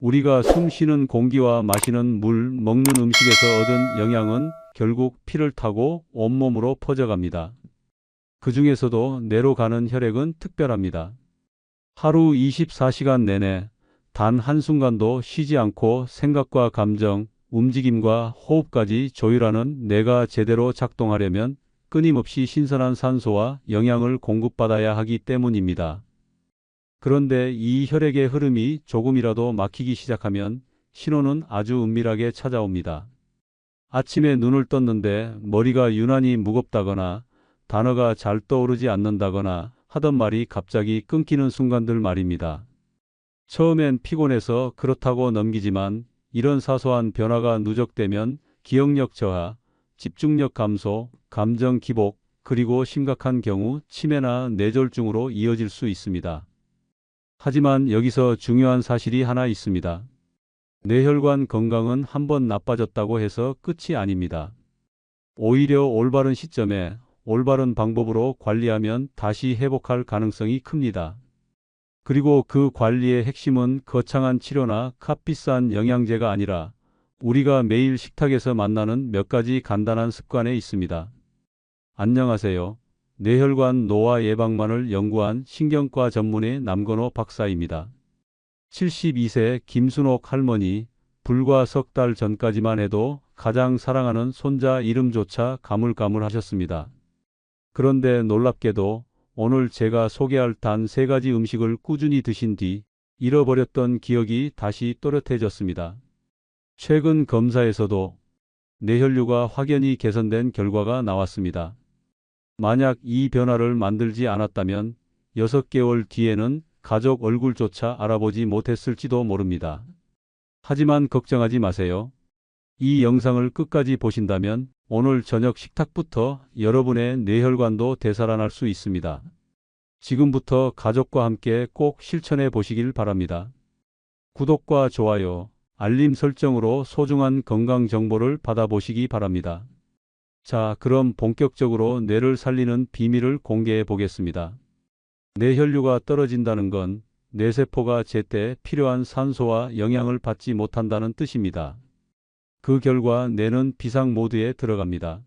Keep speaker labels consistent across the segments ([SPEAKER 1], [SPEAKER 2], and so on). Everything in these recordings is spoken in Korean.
[SPEAKER 1] 우리가 숨 쉬는 공기와 마시는 물, 먹는 음식에서 얻은 영양은 결국 피를 타고 온몸으로 퍼져갑니다. 그 중에서도 뇌로 가는 혈액은 특별합니다. 하루 24시간 내내 단 한순간도 쉬지 않고 생각과 감정, 움직임과 호흡까지 조율하는 뇌가 제대로 작동하려면 끊임없이 신선한 산소와 영양을 공급받아야 하기 때문입니다. 그런데 이 혈액의 흐름이 조금이라도 막히기 시작하면 신호는 아주 은밀하게 찾아옵니다. 아침에 눈을 떴는데 머리가 유난히 무겁다거나 단어가 잘 떠오르지 않는다거나 하던 말이 갑자기 끊기는 순간들 말입니다. 처음엔 피곤해서 그렇다고 넘기지만 이런 사소한 변화가 누적되면 기억력 저하, 집중력 감소, 감정 기복, 그리고 심각한 경우 치매나 뇌졸중으로 이어질 수 있습니다. 하지만 여기서 중요한 사실이 하나 있습니다. 뇌혈관 건강은 한번 나빠졌다고 해서 끝이 아닙니다. 오히려 올바른 시점에 올바른 방법으로 관리하면 다시 회복할 가능성이 큽니다. 그리고 그 관리의 핵심은 거창한 치료나 값비싼 영양제가 아니라 우리가 매일 식탁에서 만나는 몇 가지 간단한 습관에 있습니다. 안녕하세요. 뇌혈관 노화 예방만을 연구한 신경과 전문의 남건호 박사입니다. 72세 김순옥 할머니, 불과 석 달 전까지만 해도 가장 사랑하는 손자 이름조차 가물가물하셨습니다. 그런데 놀랍게도 오늘 제가 소개할 단 세 가지 음식을 꾸준히 드신 뒤 잃어버렸던 기억이 다시 또렷해졌습니다. 최근 검사에서도 뇌혈류가 확연히 개선된 결과가 나왔습니다. 만약 이 변화를 만들지 않았다면 6개월 뒤에는 가족 얼굴조차 알아보지 못했을지도 모릅니다. 하지만 걱정하지 마세요. 이 영상을 끝까지 보신다면 오늘 저녁 식탁부터 여러분의 뇌혈관도 되살아날 수 있습니다. 지금부터 가족과 함께 꼭 실천해 보시길 바랍니다. 구독과 좋아요, 알림 설정으로 소중한 건강 정보를 받아보시기 바랍니다. 자, 그럼 본격적으로 뇌를 살리는 비밀을 공개해 보겠습니다. 뇌혈류가 떨어진다는 건 뇌세포가 제때 필요한 산소와 영양을 받지 못한다는 뜻입니다. 그 결과 뇌는 비상 모드에 들어갑니다.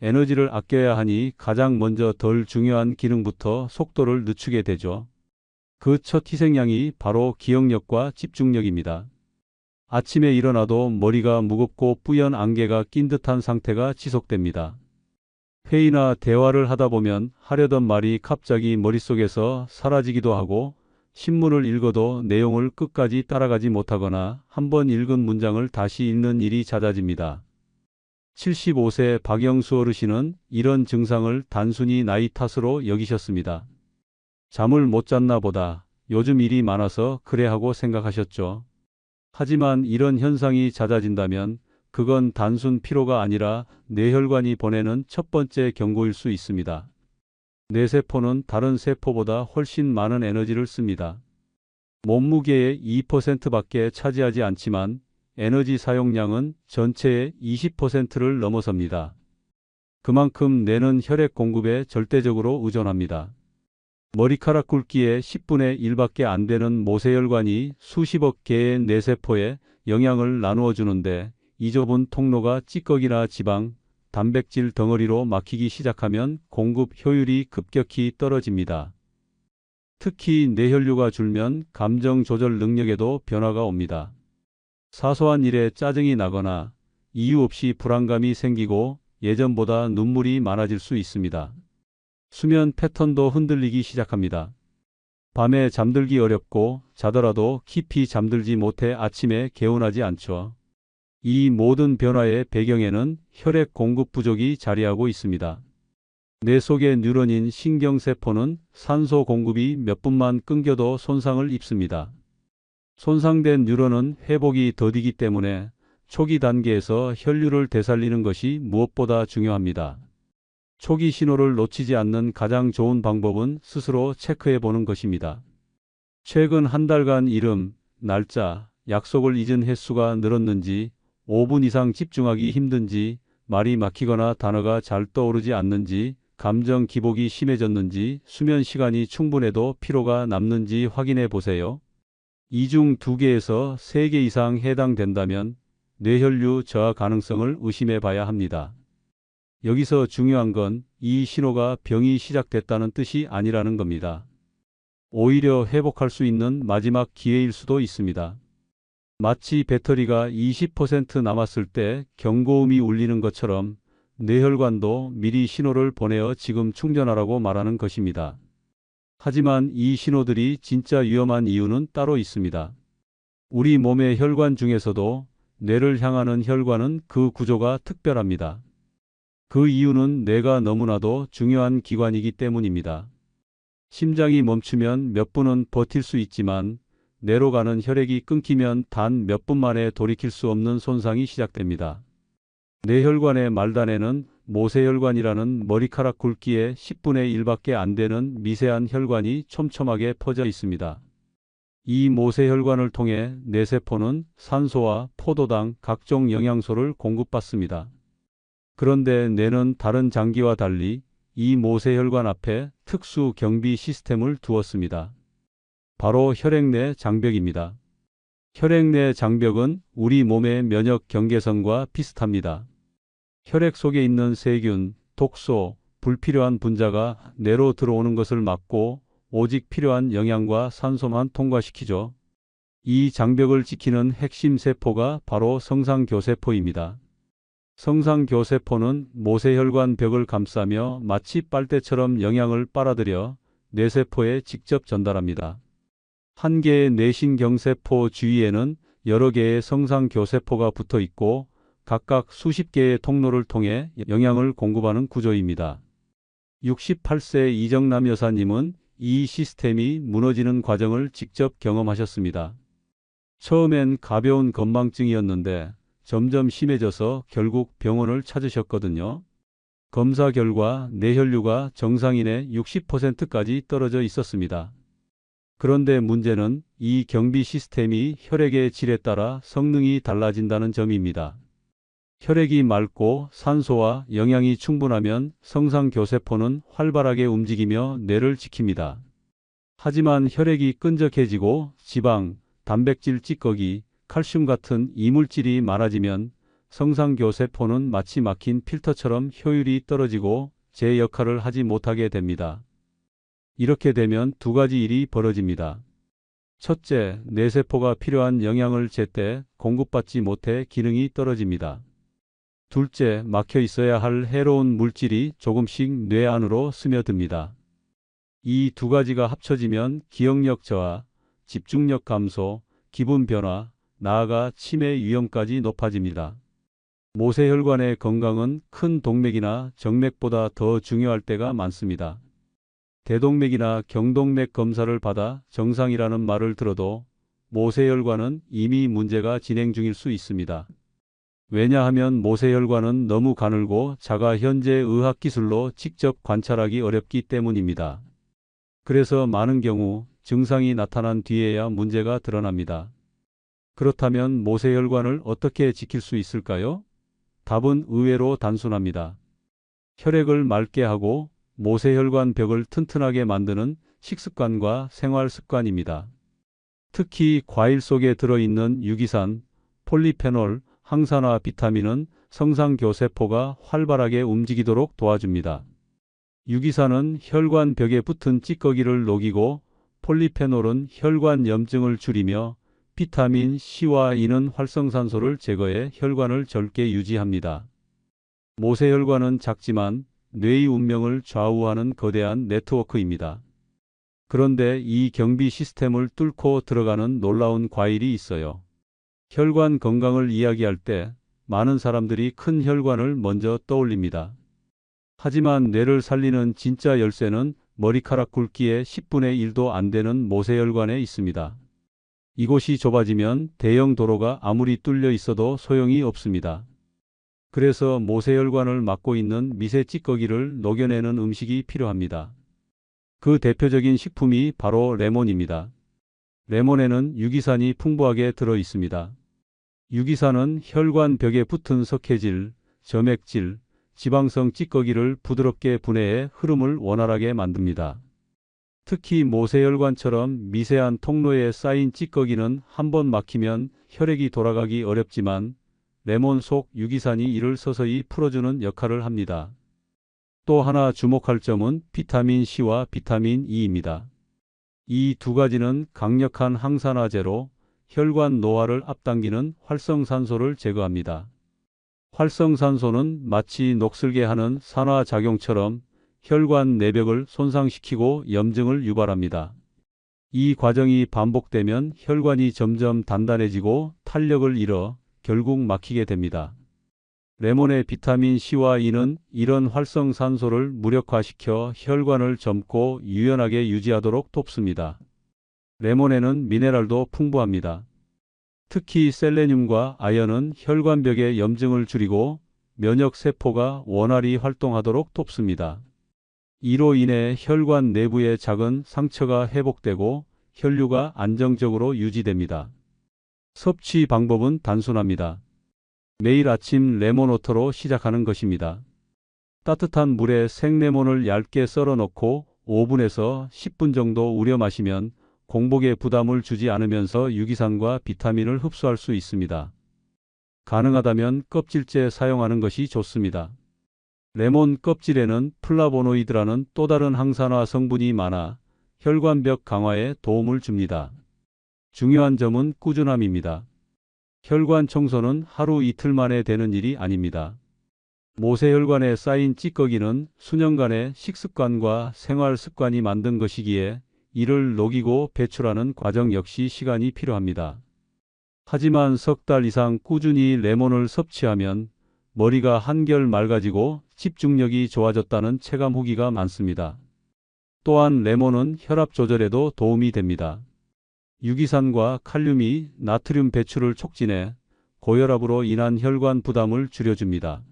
[SPEAKER 1] 에너지를 아껴야 하니 가장 먼저 덜 중요한 기능부터 속도를 늦추게 되죠. 그 첫 희생양이 바로 기억력과 집중력입니다. 아침에 일어나도 머리가 무겁고 뿌연 안개가 낀 듯한 상태가 지속됩니다. 회의나 대화를 하다 보면 하려던 말이 갑자기 머릿속에서 사라지기도 하고 신문을 읽어도 내용을 끝까지 따라가지 못하거나 한 번 읽은 문장을 다시 읽는 일이 잦아집니다. 75세 박영수 어르신은 이런 증상을 단순히 나이 탓으로 여기셨습니다. 잠을 못 잤나 보다. 요즘 일이 많아서 그래 하고 생각하셨죠. 하지만 이런 현상이 잦아진다면 그건 단순 피로가 아니라 뇌혈관이 보내는 첫 번째 경고일 수 있습니다. 뇌세포는 다른 세포보다 훨씬 많은 에너지를 씁니다. 몸무게의 2%밖에 차지하지 않지만 에너지 사용량은 전체의 20%를 넘어섭니다. 그만큼 뇌는 혈액 공급에 절대적으로 의존합니다. 머리카락 굵기의 10분의 1밖에 안 되는 모세혈관이 수십억 개의 뇌세포에 영양을 나누어 주는데 이 좁은 통로가 찌꺼기나 지방, 단백질 덩어리로 막히기 시작하면 공급 효율이 급격히 떨어집니다. 특히 뇌혈류가 줄면 감정 조절 능력에도 변화가 옵니다. 사소한 일에 짜증이 나거나 이유 없이 불안감이 생기고 예전보다 눈물이 많아질 수 있습니다. 수면 패턴도 흔들리기 시작합니다. 밤에 잠들기 어렵고 자더라도 깊이 잠들지 못해 아침에 개운하지 않죠. 이 모든 변화의 배경에는 혈액 공급 부족이 자리하고 있습니다. 뇌 속의 뉴런인 신경세포는 산소 공급이 몇 분만 끊겨도 손상을 입습니다. 손상된 뉴런은 회복이 더디기 때문에 초기 단계에서 혈류를 되살리는 것이 무엇보다 중요합니다. 초기 신호를 놓치지 않는 가장 좋은 방법은 스스로 체크해 보는 것입니다. 최근 한 달간 이름, 날짜, 약속을 잊은 횟수가 늘었는지, 5분 이상 집중하기 힘든지, 말이 막히거나 단어가 잘 떠오르지 않는지, 감정 기복이 심해졌는지, 수면 시간이 충분해도 피로가 남는지 확인해 보세요. 이 중 2개에서 3개 이상 해당된다면 뇌혈류 저하 가능성을 의심해 봐야 합니다. 여기서 중요한 건 이 신호가 병이 시작됐다는 뜻이 아니라는 겁니다. 오히려 회복할 수 있는 마지막 기회일 수도 있습니다. 마치 배터리가 20% 남았을 때 경고음이 울리는 것처럼 뇌혈관도 미리 신호를 보내어 지금 충전하라고 말하는 것입니다. 하지만 이 신호들이 진짜 위험한 이유는 따로 있습니다. 우리 몸의 혈관 중에서도 뇌를 향하는 혈관은 그 구조가 특별합니다. 그 이유는 뇌가 너무나도 중요한 기관이기 때문입니다. 심장이 멈추면 몇 분은 버틸 수 있지만 뇌로 가는 혈액이 끊기면 단 몇 분 만에 돌이킬 수 없는 손상이 시작됩니다. 뇌혈관의 말단에는 모세혈관이라는 머리카락 굵기의 10분의 1밖에 안 되는 미세한 혈관이 촘촘하게 퍼져 있습니다. 이 모세혈관을 통해 뇌세포는 산소와 포도당, 각종 영양소를 공급받습니다. 그런데 뇌는 다른 장기와 달리 이 모세혈관 앞에 특수 경비 시스템을 두었습니다. 바로 혈액내 장벽입니다. 혈액내 장벽은 우리 몸의 면역 경계선과 비슷합니다. 혈액 속에 있는 세균, 독소, 불필요한 분자가 뇌로 들어오는 것을 막고 오직 필요한 영양과 산소만 통과시키죠. 이 장벽을 지키는 핵심 세포가 바로 성상교세포입니다. 성상교세포는 모세혈관 벽을 감싸며 마치 빨대처럼 영양을 빨아들여 뇌세포에 직접 전달합니다. 한 개의 뇌신경세포 주위에는 여러 개의 성상교세포가 붙어 있고 각각 수십 개의 통로를 통해 영양을 공급하는 구조입니다. 68세 이정남 여사님은 이 시스템이 무너지는 과정을 직접 경험하셨습니다. 처음엔 가벼운 건망증이었는데 점점 심해져서 결국 병원을 찾으셨거든요. 검사 결과 뇌혈류가 정상인의 60%까지 떨어져 있었습니다. 그런데 문제는 이 경비 시스템이 혈액의 질에 따라 성능이 달라진다는 점입니다. 혈액이 맑고 산소와 영양이 충분하면 성상교세포는 활발하게 움직이며 뇌를 지킵니다. 하지만 혈액이 끈적해지고 지방, 단백질 찌꺼기, 칼슘 같은 이물질이 많아지면 성상교세포는 마치 막힌 필터처럼 효율이 떨어지고 제 역할을 하지 못하게 됩니다. 이렇게 되면 두 가지 일이 벌어집니다. 첫째, 뇌세포가 필요한 영양을 제때 공급받지 못해 기능이 떨어집니다. 둘째, 막혀 있어야 할 해로운 물질이 조금씩 뇌 안으로 스며듭니다. 이 두 가지가 합쳐지면 기억력 저하, 집중력 감소, 기분 변화, 나아가 치매 위험까지 높아집니다. 모세혈관의 건강은 큰 동맥이나 정맥보다 더 중요할 때가 많습니다. 대동맥이나 경동맥 검사를 받아 정상이라는 말을 들어도 모세혈관은 이미 문제가 진행 중일 수 있습니다. 왜냐하면 모세혈관은 너무 가늘고 작아 현재 의학기술로 직접 관찰하기 어렵기 때문입니다. 그래서 많은 경우 증상이 나타난 뒤에야 문제가 드러납니다. 그렇다면 모세혈관을 어떻게 지킬 수 있을까요? 답은 의외로 단순합니다. 혈액을 맑게 하고 모세혈관 벽을 튼튼하게 만드는 식습관과 생활 습관입니다. 특히 과일 속에 들어있는 유기산, 폴리페놀, 항산화 비타민은 성상교세포가 활발하게 움직이도록 도와줍니다. 유기산은 혈관 벽에 붙은 찌꺼기를 녹이고 폴리페놀은 혈관 염증을 줄이며 비타민 C와 E는 활성산소를 제거해 혈관을 젊게 유지합니다. 모세혈관은 작지만 뇌의 운명을 좌우하는 거대한 네트워크입니다. 그런데 이 경비 시스템을 뚫고 들어가는 놀라운 과일이 있어요. 혈관 건강을 이야기할 때 많은 사람들이 큰 혈관을 먼저 떠올립니다. 하지만 뇌를 살리는 진짜 열쇠는 머리카락 굵기의 10분의 1도 안 되는 모세혈관에 있습니다. 이곳이 좁아지면 대형 도로가 아무리 뚫려 있어도 소용이 없습니다. 그래서 모세혈관을 막고 있는 미세 찌꺼기를 녹여내는 음식이 필요합니다. 그 대표적인 식품이 바로 레몬입니다. 레몬에는 유기산이 풍부하게 들어 있습니다. 유기산은 혈관 벽에 붙은 석회질, 점액질, 지방성 찌꺼기를 부드럽게 분해해 흐름을 원활하게 만듭니다. 특히 모세혈관처럼 미세한 통로에 쌓인 찌꺼기는 한 번 막히면 혈액이 돌아가기 어렵지만 레몬 속 유기산이 이를 서서히 풀어주는 역할을 합니다. 또 하나 주목할 점은 비타민 C와 비타민 E입니다. 이 두 가지는 강력한 항산화제로 혈관 노화를 앞당기는 활성산소를 제거합니다. 활성산소는 마치 녹슬게 하는 산화작용처럼 혈관 내벽을 손상시키고 염증을 유발합니다. 이 과정이 반복되면 혈관이 점점 단단해지고 탄력을 잃어 결국 막히게 됩니다. 레몬의 비타민 C와 E는 이런 활성산소를 무력화시켜 혈관을 젊고 유연하게 유지하도록 돕습니다. 레몬에는 미네랄도 풍부합니다. 특히 셀레늄과 아연은 혈관벽의 염증을 줄이고 면역 세포가 원활히 활동하도록 돕습니다. 이로 인해 혈관 내부의 작은 상처가 회복되고 혈류가 안정적으로 유지됩니다. 섭취 방법은 단순합니다. 매일 아침 레몬워터로 시작하는 것입니다. 따뜻한 물에 생레몬을 얇게 썰어 넣고 5분에서 10분 정도 우려 마시면 공복에 부담을 주지 않으면서 유기산과 비타민을 흡수할 수 있습니다. 가능하다면 껍질째 사용하는 것이 좋습니다. 레몬 껍질에는 플라보노이드라는 또 다른 항산화 성분이 많아 혈관벽 강화에 도움을 줍니다. 중요한 점은 꾸준함입니다. 혈관 청소는 하루 이틀 만에 되는 일이 아닙니다. 모세혈관에 쌓인 찌꺼기는 수년간의 식습관과 생활 습관이 만든 것이기에 이를 녹이고 배출하는 과정 역시 시간이 필요합니다. 하지만 석 달 이상 꾸준히 레몬을 섭취하면 머리가 한결 맑아지고 집중력이 좋아졌다는 체감 후기가 많습니다. 또한 레몬은 혈압 조절에도 도움이 됩니다. 유기산과 칼륨이 나트륨 배출을 촉진해 고혈압으로 인한 혈관 부담을 줄여줍니다.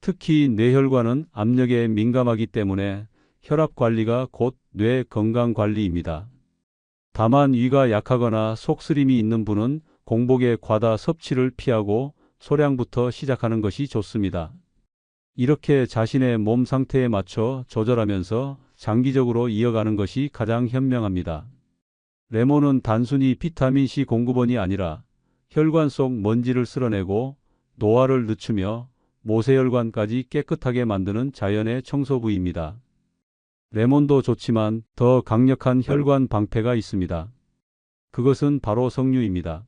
[SPEAKER 1] 특히 뇌혈관은 압력에 민감하기 때문에 혈압 관리가 곧 뇌 건강 관리입니다. 다만 위가 약하거나 속쓰림이 있는 분은 공복에 과다 섭취를 피하고 소량부터 시작하는 것이 좋습니다. 이렇게 자신의 몸 상태에 맞춰 조절하면서 장기적으로 이어가는 것이 가장 현명합니다. 레몬은 단순히 비타민C 공급원이 아니라 혈관 속 먼지를 쓸어내고 노화를 늦추며 모세혈관까지 깨끗하게 만드는 자연의 청소부입니다. 레몬도 좋지만 더 강력한 혈관 방패가 있습니다. 그것은 바로 석류입니다.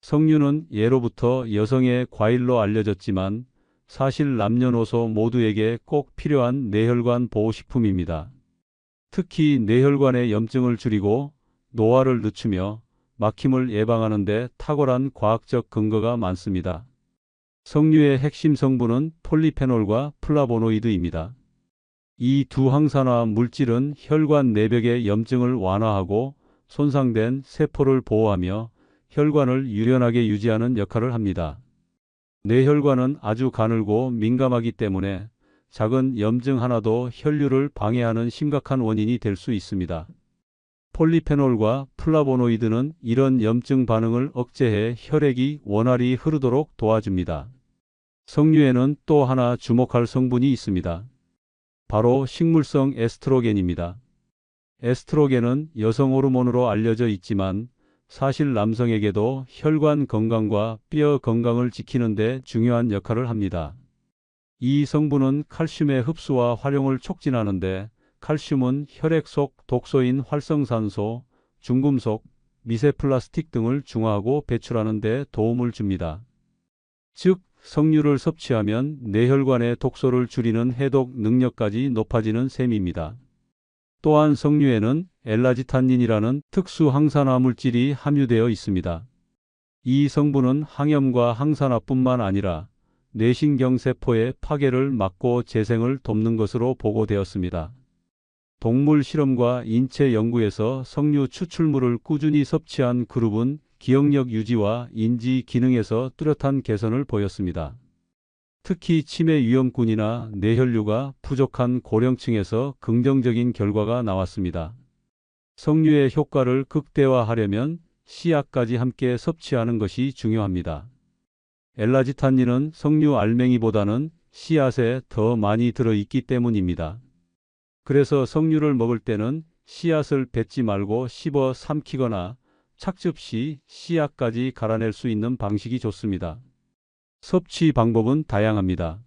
[SPEAKER 1] 석류는 예로부터 여성의 과일로 알려졌지만 사실 남녀노소 모두에게 꼭 필요한 뇌혈관 보호식품입니다. 특히 뇌혈관의 염증을 줄이고 노화를 늦추며 막힘을 예방하는 데 탁월한 과학적 근거가 많습니다. 석류의 핵심 성분은 폴리페놀과 플라보노이드입니다. 이 두 항산화 물질은 혈관 내벽의 염증을 완화하고 손상된 세포를 보호하며 혈관을 유연하게 유지하는 역할을 합니다. 뇌혈관은 아주 가늘고 민감하기 때문에 작은 염증 하나도 혈류를 방해하는 심각한 원인이 될 수 있습니다. 폴리페놀과 플라보노이드는 이런 염증 반응을 억제해 혈액이 원활히 흐르도록 도와줍니다. 석류에는 또 하나 주목할 성분이 있습니다. 바로 식물성 에스트로겐입니다. 에스트로겐은 여성 호르몬으로 알려져 있지만 사실 남성에게도 혈관 건강과 뼈 건강을 지키는 데 중요한 역할을 합니다. 이 성분은 칼슘의 흡수와 활용을 촉진하는데 칼슘은 혈액 속 독소인 활성산소, 중금속, 미세 플라스틱 등을 중화하고 배출하는 데 도움을 줍니다. 즉, 석류를 섭취하면 뇌혈관의 독소를 줄이는 해독 능력까지 높아지는 셈입니다. 또한 석류에는 엘라지탄닌이라는 특수 항산화 물질이 함유되어 있습니다. 이 성분은 항염과 항산화뿐만 아니라 뇌신경 세포의 파괴를 막고 재생을 돕는 것으로 보고되었습니다. 동물 실험과 인체 연구에서 석류 추출물을 꾸준히 섭취한 그룹은 기억력 유지와 인지 기능에서 뚜렷한 개선을 보였습니다. 특히 치매 위험군이나 뇌혈류가 부족한 고령층에서 긍정적인 결과가 나왔습니다. 석류의 효과를 극대화하려면 씨앗까지 함께 섭취하는 것이 중요합니다. 엘라지탄닌은 석류 알맹이보다는 씨앗에 더 많이 들어있기 때문입니다. 그래서 석류를 먹을 때는 씨앗을 뱉지 말고 씹어 삼키거나 착즙 시 씨앗까지 갈아낼 수 있는 방식이 좋습니다. 섭취 방법은 다양합니다.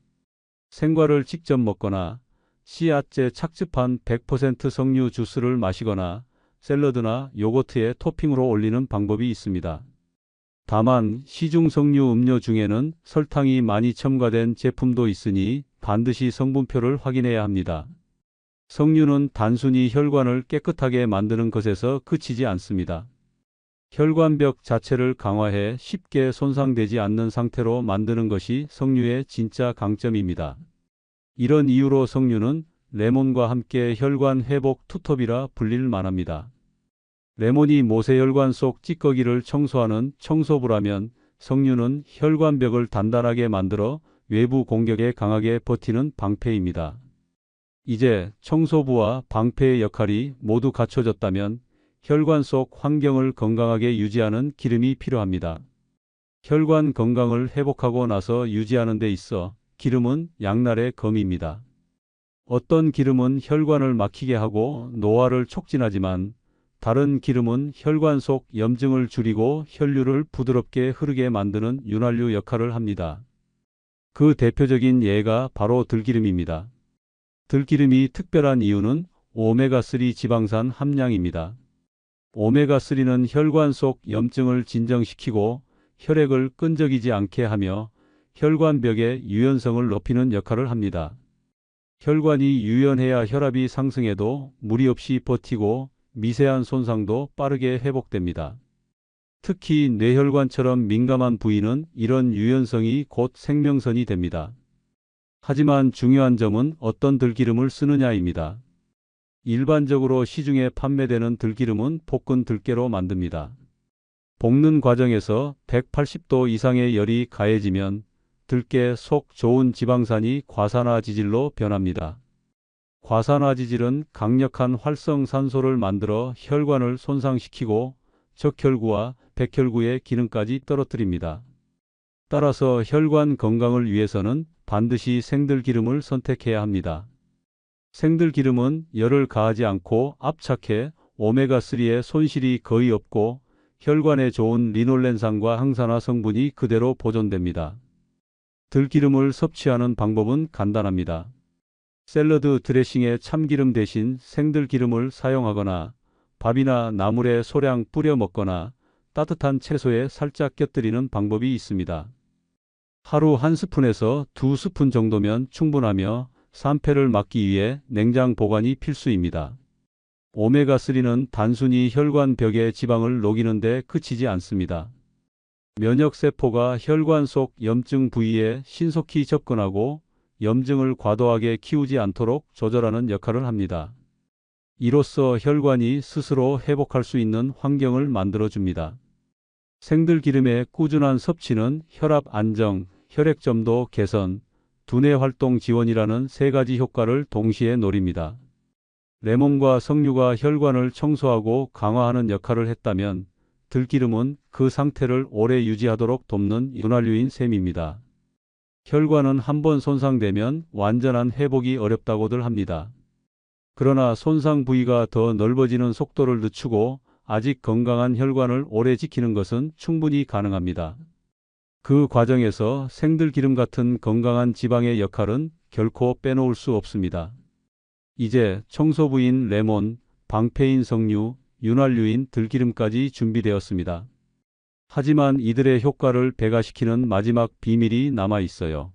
[SPEAKER 1] 생과를 직접 먹거나 씨앗제 착즙한 100% 석류 주스를 마시거나 샐러드나 요거트에 토핑으로 올리는 방법이 있습니다. 다만 시중 석류 음료 중에는 설탕이 많이 첨가된 제품도 있으니 반드시 성분표를 확인해야 합니다. 석류는 단순히 혈관을 깨끗하게 만드는 것에서 그치지 않습니다. 혈관벽 자체를 강화해 쉽게 손상되지 않는 상태로 만드는 것이 석류의 진짜 강점입니다. 이런 이유로 석류는 레몬과 함께 혈관 회복 투톱이라 불릴 만합니다. 레몬이 모세혈관 속 찌꺼기를 청소하는 청소부라면 석류는 혈관벽을 단단하게 만들어 외부 공격에 강하게 버티는 방패입니다. 이제 청소부와 방패의 역할이 모두 갖춰졌다면 혈관 속 환경을 건강하게 유지하는 기름이 필요합니다. 혈관 건강을 회복하고 나서 유지하는 데 있어 기름은 양날의 검입니다. 어떤 기름은 혈관을 막히게 하고 노화를 촉진하지만 다른 기름은 혈관 속 염증을 줄이고 혈류를 부드럽게 흐르게 만드는 윤활유 역할을 합니다. 그 대표적인 예가 바로 들기름입니다. 들기름이 특별한 이유는 오메가3 지방산 함량입니다. 오메가3는 혈관 속 염증을 진정시키고 혈액을 끈적이지 않게 하며 혈관벽의 유연성을 높이는 역할을 합니다. 혈관이 유연해야 혈압이 상승해도 무리 없이 버티고 미세한 손상도 빠르게 회복됩니다. 특히 뇌혈관처럼 민감한 부위는 이런 유연성이 곧 생명선이 됩니다. 하지만 중요한 점은 어떤 들기름을 쓰느냐입니다. 일반적으로 시중에 판매되는 들기름은 볶은 들깨로 만듭니다. 볶는 과정에서 180도 이상의 열이 가해지면 들깨 속 좋은 지방산이 과산화지질로 변합니다. 과산화지질은 강력한 활성산소를 만들어 혈관을 손상시키고 적혈구와 백혈구의 기능까지 떨어뜨립니다. 따라서 혈관 건강을 위해서는 반드시 생들기름을 선택해야 합니다. 생들 기름은 열을 가하지 않고 압착해 오메가3의 손실이 거의 없고 혈관에 좋은 리놀렌산과 항산화 성분이 그대로 보존됩니다. 들기름을 섭취하는 방법은 간단합니다. 샐러드 드레싱에 참기름 대신 생들기름을 사용하거나 밥이나 나물에 소량 뿌려 먹거나 따뜻한 채소에 살짝 곁들이는 방법이 있습니다. 하루 한 스푼에서 두 스푼 정도면 충분하며 산패를 막기 위해 냉장 보관이 필수입니다. 오메가3는 단순히 혈관 벽의 지방을 녹이는 데 그치지 않습니다. 면역세포가 혈관 속 염증 부위에 신속히 접근하고 염증을 과도하게 키우지 않도록 조절하는 역할을 합니다. 이로써 혈관이 스스로 회복할 수 있는 환경을 만들어줍니다. 생들기름의 꾸준한 섭취는 혈압 안정, 혈액점도 개선, 두뇌 활동 지원이라는 세 가지 효과를 동시에 노립니다. 레몬과 석류가 혈관을 청소하고 강화하는 역할을 했다면 들기름은 그 상태를 오래 유지하도록 돕는 윤활유인 셈입니다. 혈관은 한 번 손상되면 완전한 회복이 어렵다고들 합니다. 그러나 손상 부위가 더 넓어지는 속도를 늦추고 아직 건강한 혈관을 오래 지키는 것은 충분히 가능합니다. 그 과정에서 생들기름 같은 건강한 지방의 역할은 결코 빼놓을 수 없습니다. 이제 청소부인 레몬, 방패인 석류, 윤활유인 들기름까지 준비되었습니다. 하지만 이들의 효과를 배가시키는 마지막 비밀이 남아 있어요.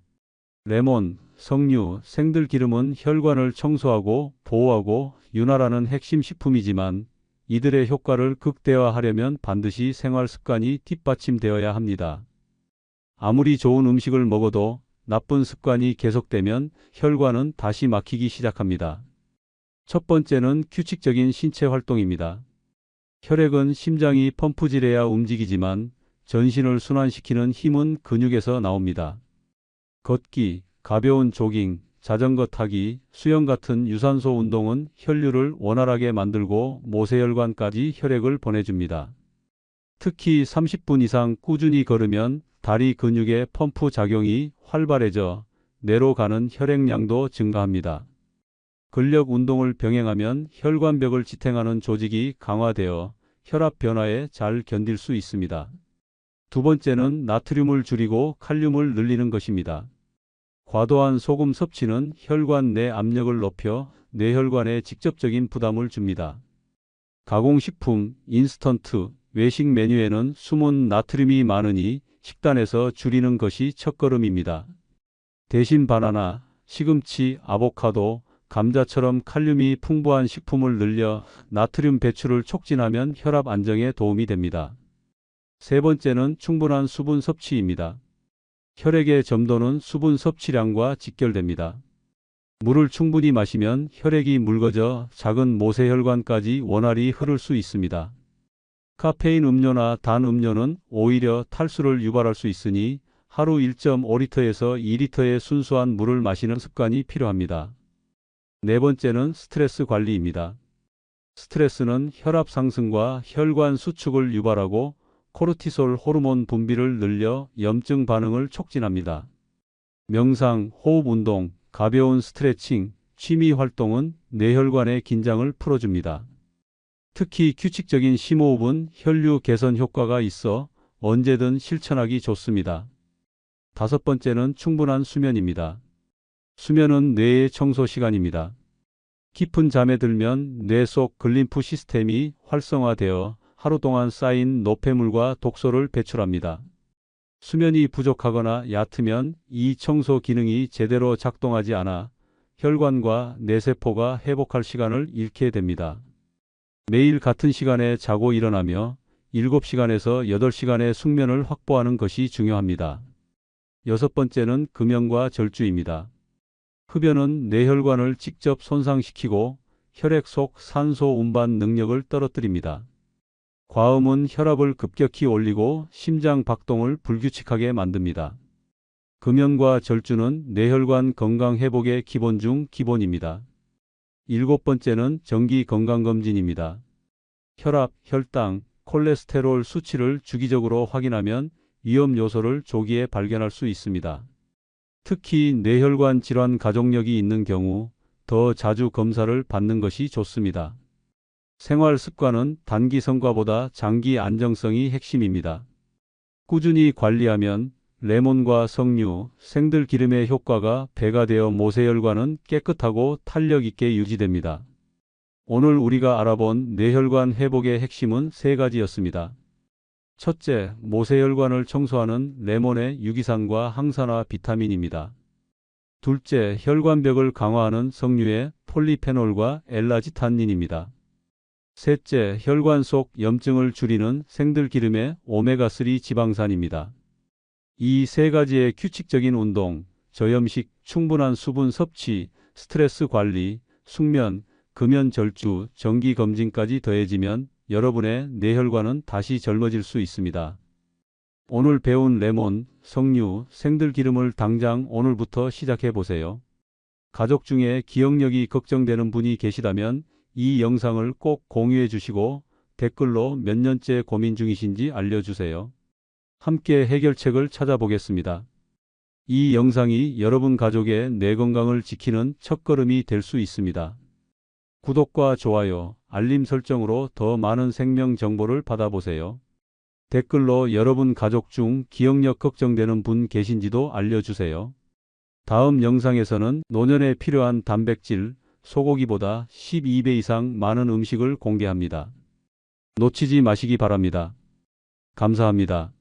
[SPEAKER 1] 레몬, 석류, 생들기름은 혈관을 청소하고 보호하고 윤활하는 핵심 식품이지만 이들의 효과를 극대화하려면 반드시 생활 습관이 뒷받침되어야 합니다. 아무리 좋은 음식을 먹어도 나쁜 습관이 계속되면 혈관은 다시 막히기 시작합니다. 첫 번째는 규칙적인 신체 활동입니다. 혈액은 심장이 펌프질해야 움직이지만 전신을 순환시키는 힘은 근육에서 나옵니다. 걷기, 가벼운 조깅, 자전거 타기, 수영 같은 유산소 운동은 혈류를 원활하게 만들고 모세혈관까지 혈액을 보내줍니다. 특히 30분 이상 꾸준히 걸으면 다리 근육의 펌프 작용이 활발해져 뇌로 가는 혈액량도 증가합니다. 근력 운동을 병행하면 혈관벽을 지탱하는 조직이 강화되어 혈압 변화에 잘 견딜 수 있습니다. 두 번째는 나트륨을 줄이고 칼륨을 늘리는 것입니다. 과도한 소금 섭취는 혈관 내 압력을 높여 뇌혈관에 직접적인 부담을 줍니다. 가공식품, 인스턴트, 외식 메뉴에는 숨은 나트륨이 많으니 식단에서 줄이는 것이 첫걸음입니다. 대신 바나나, 시금치, 아보카도, 감자처럼 칼륨이 풍부한 식품을 늘려 나트륨 배출을 촉진하면 혈압 안정에 도움이 됩니다. 세 번째는 충분한 수분 섭취입니다. 혈액의 점도는 수분 섭취량과 직결됩니다. 물을 충분히 마시면 혈액이 묽어져 작은 모세혈관까지 원활히 흐를 수 있습니다. 카페인 음료나 단 음료는 오히려 탈수를 유발할 수 있으니 하루 1.5리터에서 2리터의 순수한 물을 마시는 습관이 필요합니다. 네 번째는 스트레스 관리입니다. 스트레스는 혈압 상승과 혈관 수축을 유발하고 코르티솔 호르몬 분비를 늘려 염증 반응을 촉진합니다. 명상, 호흡 운동, 가벼운 스트레칭, 취미 활동은 뇌혈관의 긴장을 풀어줍니다. 특히 규칙적인 심호흡은 혈류 개선 효과가 있어 언제든 실천하기 좋습니다. 다섯 번째는 충분한 수면입니다. 수면은 뇌의 청소 시간입니다. 깊은 잠에 들면 뇌 속 글림프 시스템이 활성화되어 하루 동안 쌓인 노폐물과 독소를 배출합니다. 수면이 부족하거나 얕으면 이 청소 기능이 제대로 작동하지 않아 혈관과 뇌세포가 회복할 시간을 잃게 됩니다. 매일 같은 시간에 자고 일어나며 7시간에서 8시간의 숙면을 확보하는 것이 중요합니다. 여섯 번째는 금연과 절주입니다. 흡연은 뇌혈관을 직접 손상시키고 혈액 속 산소 운반 능력을 떨어뜨립니다. 과음은 혈압을 급격히 올리고 심장 박동을 불규칙하게 만듭니다. 금연과 절주는 뇌혈관 건강 회복의 기본 중 기본입니다. 일곱 번째는 정기 건강검진입니다. 혈압, 혈당, 콜레스테롤 수치를 주기적으로 확인하면 위험 요소를 조기에 발견할 수 있습니다. 특히 뇌혈관 질환 가족력이 있는 경우 더 자주 검사를 받는 것이 좋습니다. 생활 습관은 단기 성과보다 장기 안정성이 핵심입니다. 꾸준히 관리하면 레몬과 석류, 생들 기름의 효과가 배가 되어 모세혈관은 깨끗하고 탄력 있게 유지됩니다. 오늘 우리가 알아본 뇌혈관 회복의 핵심은 세 가지였습니다. 첫째, 모세혈관을 청소하는 레몬의 유기산과 항산화 비타민입니다. 둘째, 혈관벽을 강화하는 석류의 폴리페놀과 엘라지탄닌입니다. 셋째, 혈관 속 염증을 줄이는 생들기름의 오메가3 지방산입니다. 이 세 가지의 규칙적인 운동, 저염식, 충분한 수분 섭취, 스트레스 관리, 숙면, 금연 절주, 정기 검진까지 더해지면 여러분의 뇌혈관은 다시 젊어질 수 있습니다. 오늘 배운 레몬, 석류, 생들기름을 당장 오늘부터 시작해 보세요. 가족 중에 기억력이 걱정되는 분이 계시다면 이 영상을 꼭 공유해 주시고 댓글로 몇 년째 고민 중이신지 알려주세요. 함께 해결책을 찾아보겠습니다. 이 영상이 여러분 가족의 뇌 건강을 지키는 첫걸음이 될 수 있습니다. 구독과 좋아요, 알림 설정으로 더 많은 생명 정보를 받아보세요. 댓글로 여러분 가족 중 기억력 걱정되는 분 계신지도 알려주세요. 다음 영상에서는 노년에 필요한 단백질, 소고기보다 12배 이상 많은 음식을 공개합니다. 놓치지 마시기 바랍니다. 감사합니다.